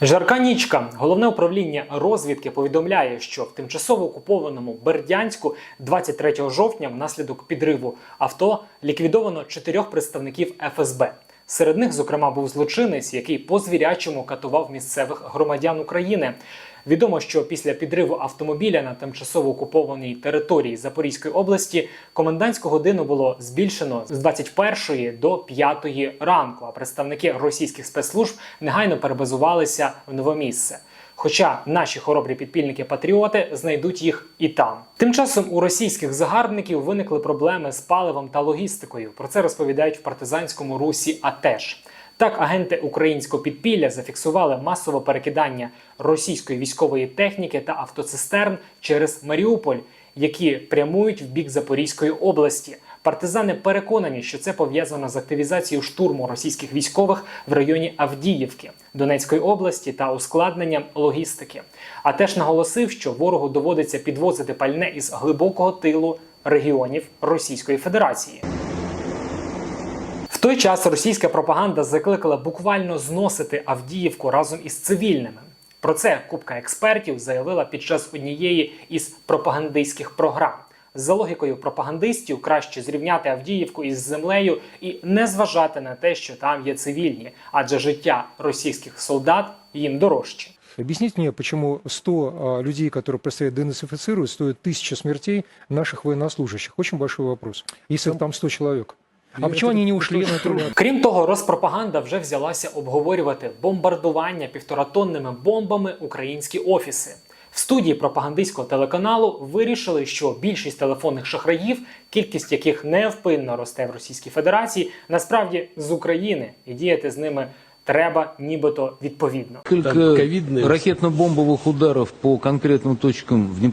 Жарка нічка. Головне управління розвідки повідомляє, що в тимчасово окупованому Бердянську 23 жовтня внаслідок підриву авто ліквідовано чотирьох представників ФСБ. Серед них, зокрема, був злочинець, який по звірячому катував місцевих громадян України. Відомо, що після підриву автомобіля на тимчасово окупованій території Запорізької області комендантську годину було збільшено з 21 до 5 ранку. А представники російських спецслужб негайно перебазувалися в нове місце. Хоча наші хоробрі підпільники-патріоти знайдуть їх і там. Тим часом у російських загарбників виникли проблеми з паливом та логістикою. Про це розповідають в партизанському русі. АТЕШ. Так, агенти українського підпілля зафіксували масове перекидання російської військової техніки та автоцистерн через Маріуполь, які прямують в бік Запорізької області. Партизани переконані, що це пов'язано з активізацією штурму російських військових в районі Авдіївки Донецької області та ускладненням логістики. А теж наголосив, що ворогу доводиться підвозити пальне із глибокого тилу регіонів Російської Федерації. Той час російська пропаганда закликала буквально зносити Авдіївку разом із цивільними. Про це купка експертів заявила під час однієї із пропагандистських програм. За логікою пропагандистів краще зрівняти Авдіївку із землею і не зважати на те, що там є цивільні, адже життя російських солдат їм дорожче. Объясните мне, почему 100 а, людей, которые предстоят денацифицируют, стоят 1000 смертей наших военнослужащих? Очень большой вопрос. Если там 100 человек. А почему они не ушли на трудно? Крім того, Роспропаганда вже взялася обговорювати бомбардування півторатонними бомбами українські офіси. В студії пропагандистського телеканалу вирішили, що більшість телефонних шахраїв, кількість яких невпинно росте в Російській Федерації, насправді з України, і діяти з ними треба нібито відповідно. Несколько Там ковидные. ракетно-бомбовых ударов по конкретным точкам в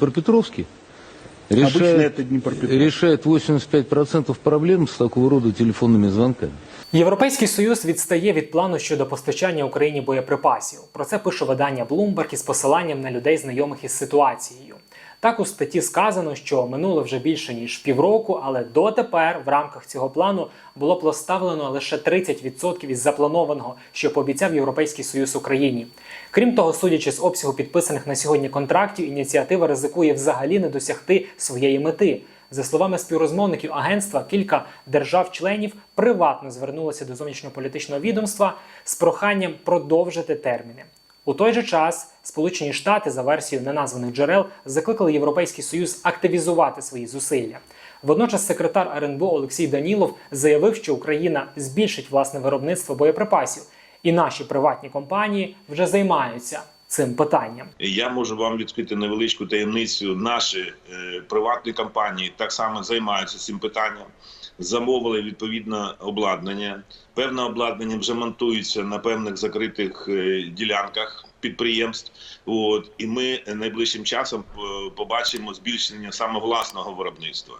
Днепропетровске Обычно решает, это Днепропетровск. решает 85% проблем с такого рода телефонными звонками. Європейський союз відстає від плану щодо постачання Україні боєприпасів. Про це пише видання Bloomberg із посиланням на людей, знайомих із ситуацією. Так у статті сказано, що минуло вже більше ніж півроку, але дотепер в рамках цього плану було поставлено лише 30% із запланованого, що пообіцяв Європейський Союз Україні. Крім того, судячи з обсягу підписаних на сьогодні контрактів, ініціатива ризикує взагалі не досягти своєї мети. За словами співрозмовників агентства, кілька держав-членів приватно звернулося до зовнішньополітичного відомства з проханням продовжити терміни. У той же час Сполучені Штати за версією неназваних джерел закликали Європейський Союз активізувати свої зусилля. Водночас секретар РНБО Олексій Данілов заявив, що Україна збільшить власне виробництво боєприпасів, і наші приватні компанії вже займаються цим питанням. Я можу вам відкрити невеличку таємницю. Наші е, приватні компанії так само займаються цим питанням. Замовили відповідне обладнання. Певне обладнання вже монтується на певних закритих е, ділянках підприємств. От і ми найближчим часом е, побачимо збільшення саме власного виробництва.